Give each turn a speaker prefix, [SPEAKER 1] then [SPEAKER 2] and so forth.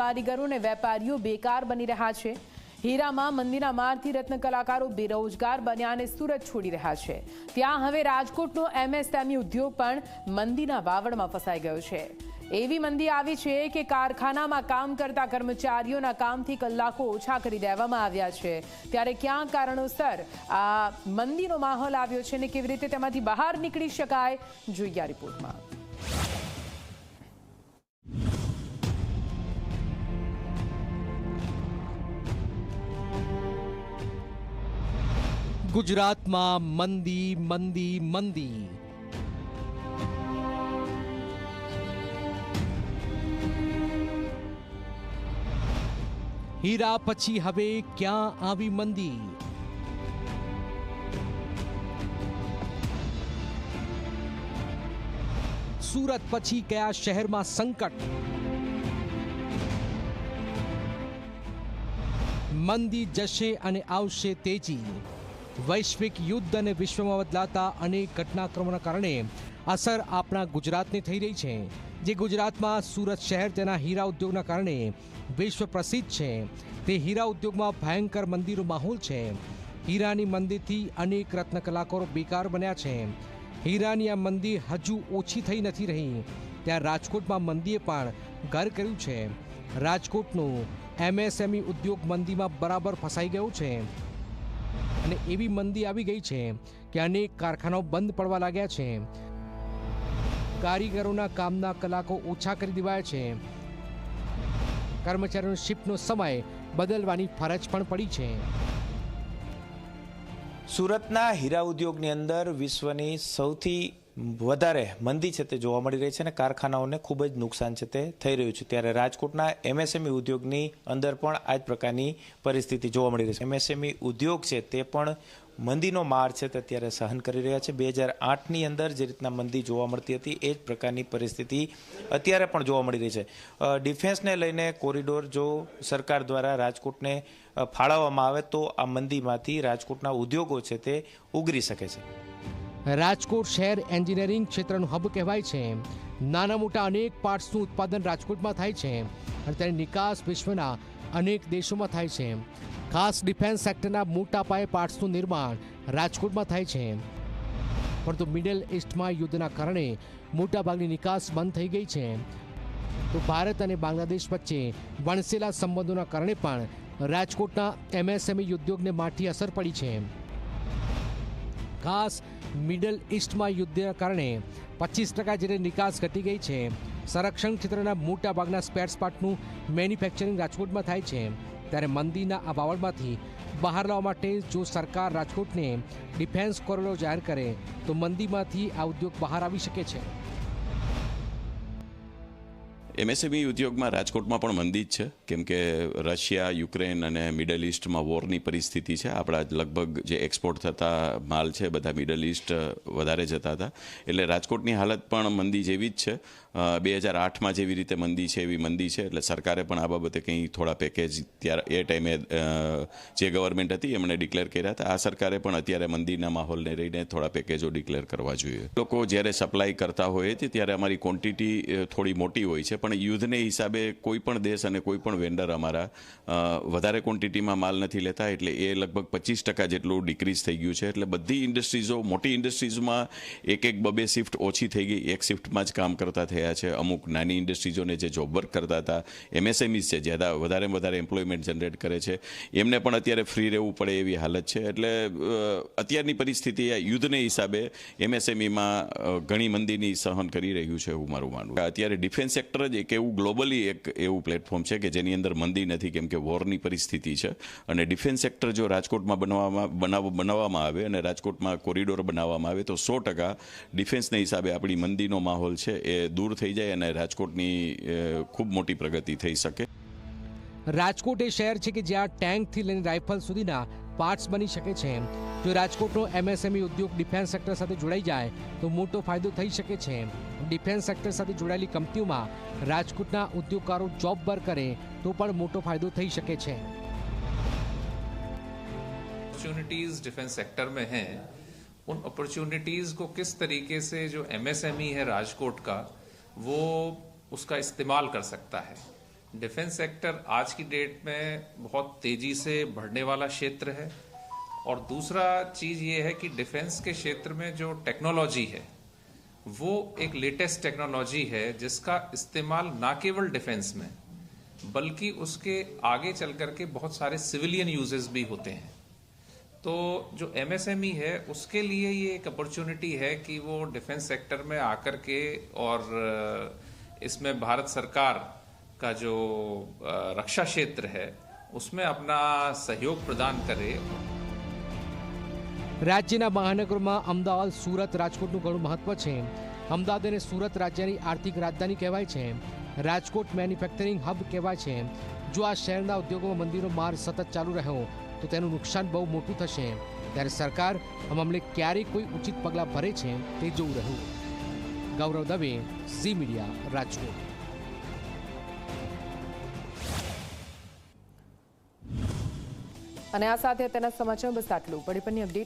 [SPEAKER 1] કારીગરો અને વેપારીઓ બેકાર બની રહ્યા છે. હીરામાં મંદીના મારથી રત્ન કલાકારો બેરોજગાર બન્યા અને સુરત છોડી રહ્યા છે. ત્યાં હવે રાજકોટનો એમએસએમઈ ઉદ્યોગ પણ મંદીના વાવડમાં ફસાઈ ગયો છે. એવી મંદી આવી છે કે કારખાનામાં કામ કરતા કર્મચારીઓના કામથી કલાકો ઓછા કરી દેવામાં આવ્યા છે. ત્યારે ક્યાં કારણોસર આ મંદીનો માહોલ આવ્યો છે અને કેવી રીતે તેમાંથી બહાર નીકળી શકાય, જોઈએ રિપોર્ટમાં.
[SPEAKER 2] ગુજરાતમાં મંદી મંદી મંદી. હીરા પછી હવે ક્યાં આવી મંદી? સુરત પછી કયા શહેરમાં સંકટ? મંદી જશે અને આવશે તેજી. વૈશ્વિક યુદ્ધ અને વિશ્વમાં બદલાતા અનેક ઘટનાક્રમોના કારણે અસર આપણા ગુજરાતને થઈ રહી છે. જે ગુજરાતમાં સુરત શહેર તેના હીરા ઉદ્યોગના કારણે વિશ્વ પ્રસિદ્ધ છે. તે હીરા ઉદ્યોગમાં ભયંકર મંદિરો માહોલ છે. હીરાની મંદિરથી અનેક રત્ન કલાકારો બેકાર બન્યા છે. હીરાની આ મંદી હજુ ઓછી થઈ નથી રહી. ત્યાં રાજકોટમાં મંદીએ પણ ઘર કર્યું છે. રાજકોટનું એમએસએમઈ ઉદ્યોગ મંદીમાં બરાબર ફસાઈ ગયું છે. અને એવી મંદી આવી ગઈ છે કે અનેક કારખાનાઓ બંધ પડવા લાગ્યા છે. કારીગરોના કામના કલાકો ઓછા કરી દેવાયા છે. કર્મચારીઓનો શિફ્ટનો સમય બદલવાની ફરજ પણ પડી છે.
[SPEAKER 3] સુરતના હીરા ઉદ્યોગની અંદર વિશ્વની સૌથી વધારે મંદી છે તે જોવા મળી રહી છે અને કારખાનાઓને ખૂબ જ નુકસાન છે તે થઈ રહ્યું છે. ત્યારે રાજકોટના એમએસએમઈ ઉદ્યોગની અંદર પણ આ જ પ્રકારની પરિસ્થિતિ જોવા મળી રહી છે. એમએસએમઈ ઉદ્યોગ છે તે પણ મંદીનો માર છે તે અત્યારે સહન કરી રહ્યા છે. બે હજાર આઠની અંદર જે રીતના મંદી જોવા મળતી હતી, એ જ પ્રકારની પરિસ્થિતિ અત્યારે પણ જોવા મળી રહી છે. ડિફેન્સને લઈને કોરિડોર જો સરકાર દ્વારા રાજકોટને ફાળવવામાં આવે તો આ મંદીમાંથી રાજકોટના ઉદ્યોગો છે તે ઉગરી શકે છે.
[SPEAKER 2] રાજકોટ શહેર એન્જિનિયરિંગ ક્ષેત્રનું હબ કહેવાય છે. નાના મોટા અનેક પાર્ટ્સનું ઉત્પાદન રાજકોટમાં થાય છે અને તેની નિકાસ વિશ્વના અનેક દેશોમાં થાય છે. ખાસ ડિફેન્સ સેક્ટરના મોટા પાયે પાર્ટ્સનું નિર્માણ રાજકોટમાં થાય છે. પરંતુ મિડલ ઇસ્ટમાં યુદ્ધના કારણે મોટાભાગની નિકાસ બંધ થઈ ગઈ છે. તો ભારત અને બાંગ્લાદેશ વચ્ચે વણસેલા સંબંધોના કારણે પણ રાજકોટના એમએસએમઈ ઉદ્યોગને માઠી અસર પડી છે. ખાસ મિડલ ઇસ્ટમાં યુદ્ધના કારણે પચીસ ટકા જેટલી નિકાસ ઘટી ગઈ છે. સંરક્ષણ ક્ષેત્રના મોટા ભાગના સ્પેર્સ પાર્ટનું મેન્યુફેક્ચરિંગ રાજકોટમાં થાય છે. ત્યારે મંદીના આ બાવળમાંથી બહાર લાવવા માટે જો સરકાર રાજકોટને ડિફેન્સ કોરિડોર જાહેર કરે, તો મંદીમાંથી આ ઉદ્યોગ બહાર આવી શકે છે.
[SPEAKER 4] એમએસએમઈ ઉદ્યોગમાં રાજકોટમાં પણ મંદી જ છે. કેમ કે રશિયા, યુક્રેન અને મિડલ ઇસ્ટમાં વોરની પરિસ્થિતિ છે. આપણા લગભગ જે એક્સપોર્ટ થતા માલ છે, બધા મિડલ ઇસ્ટ વધારે જતા હતા. એટલે રાજકોટની હાલત પણ મંદી જેવી જ છે. બે હજાર આઠમાં જેવી રીતે મંદી છે એવી મંદી છે. એટલે સરકારે પણ આ બાબતે કંઈ થોડા પેકેજ ત્યારે, એ ટાઈમે જે ગવર્મેન્ટ હતી એમણે ડિક્લેર કર્યા હતા. આ સરકારે પણ અત્યારે મંદીના માહોલને રહીને થોડા પેકેજો ડિક્લેર કરવા જોઈએ. લોકો જ્યારે સપ્લાય કરતા હોય ત્યારે અમારી ક્વોન્ટિટી થોડી મોટી હોય છે. પણ યુદ્ધને હિસાબે કોઈ પણ દેશ અને કોઈ પણ વેન્ડર અમારા વધારે ક્વોન્ટિટીમાં માલ નથી લેતા, એટલે એ લગભગ પચીસ ટકા જેટલું ડિક્રીઝ થઈ ગયું છે. એટલે બધી ઇન્ડસ્ટ્રીઝો મોટી ઇન્ડસ્ટ્રીઝમાં એક એક બબે શિફ્ટ ઓછી થઈ ગઈ. એક શિફ્ટમાં જ કામ કરતા થયા છે. અમુક નાની ઇન્ડસ્ટ્રીઝોને જે જોબ વર્ક કરતા હતા એમએસએમઈસ છે જ્યાં વધારે વધારે એમ્પ્લોયમેન્ટ જનરેટ કરે છે, એમને પણ અત્યારે ફ્રી રહેવું પડે એવી હાલત છે. એટલે અત્યારની પરિસ્થિતિ યુદ્ધને હિસાબે એમએસએમઈમાં ઘણી મંદીની સહન કરી રહ્યું છે એવું મારું માનવું અત્યારે ડિફેન્સ સેક્ટર જ એક એવું ગ્લોબલી એક એવું પ્લેટફોર્મ છે કે જેની અંદર મંદી નથી, કેમ કે વોરની પરિસ્થિતિ છે. અને ડિફેન્સ સેક્ટર જો રાજકોટમાં બનાવવામાં, બનાવ, બનાવવામાં આવે અને રાજકોટમાં કોરિડોર બનાવવામાં આવે, તો સો ટકા ડિફેન્સના હિસાબે આપણી મંદીનો માહોલ છે એ દૂર થઈ જાય અને રાજકોટની ખૂબ મોટી પ્રગતિ થઈ શકે.
[SPEAKER 2] રાજકોટ એ શહેર છે કે જ્યાં ટેન્કથી લઈને રાઇફલ સુધીના પાર્ટ્સ બની શકે છે. જો રાજકોટનો એમએસએમઈ ઉદ્યોગ ડિફેન્સ સેક્ટર સાથે જોડાઈ જાય તો મોટો ફાયદો થઈ શકે છે ડિફેન્સ સેક્ટર સાથે જોડાયેલી કંપનીઓમાં રાજકોટના ઉદ્યોગકારો જોબ પર કરે તો પણ મોટો ફાયદો થઈ શકે છે
[SPEAKER 5] अपॉर्चुनिटीज डिफेंस सेक्टर में हैं उन अपॉर्चुनिटीज को किस तरीके से जो एमएसएमई है राजकोट का वो उसका इस्तेमाल कर सकता है डिफेंस सेक्टर आज की डेट में बहुत तेजी से बढ़ने वाला क्षेत्र है और दूसरा चीज़ ये है कि डिफेंस के क्षेत्र में जो टेक्नोलॉजी है, वो एक लेटेस्ट टेक्नोलॉजी है जिसका इस्तेमाल ना केवल डिफेंस में, बल्कि उसके आगे चल करके बहुत सारे सिविलियन यूजेस भी होते हैं। तो जो एमएसएमई है, उसके लिए ये एक अपॉर्चुनिटी है कि वो डिफेंस सेक्टर में आकर के और इसमें भारत सरकार का जो रक्षा क्षेत्र है, उसमें अपना सहयोग प्रदान करे।
[SPEAKER 2] રાજ્યના મહાનગરોમાં અમદાવાદ, સુરત, રાજકોટનું ઘણું મહત્વ છે. અમદાવાદ અને સુરત રાજ્યની આર્થિક રાજધાની કહેવાય છે. રાજકોટ મેન્યુફેક્ચરિંગ હબ કહેવાય છે. જો આ શહેરના ઉદ્યોગોમાં મંદીનો માર સતત ચાલુ રહ્યો, તો તેનું નુકસાન બહુ મોટું થશે. ત્યારે સરકાર આ મામલે ક્યારે કોઈ ઉચિત પગલાં ભરે છે તે જોવું રહ્યું. ગૌરવ દવે, ઝી મીડિયા, રાજકોટ.
[SPEAKER 1] અને આ સાથે તેના સમાચાર બસ આટલું. પણ અપડેટ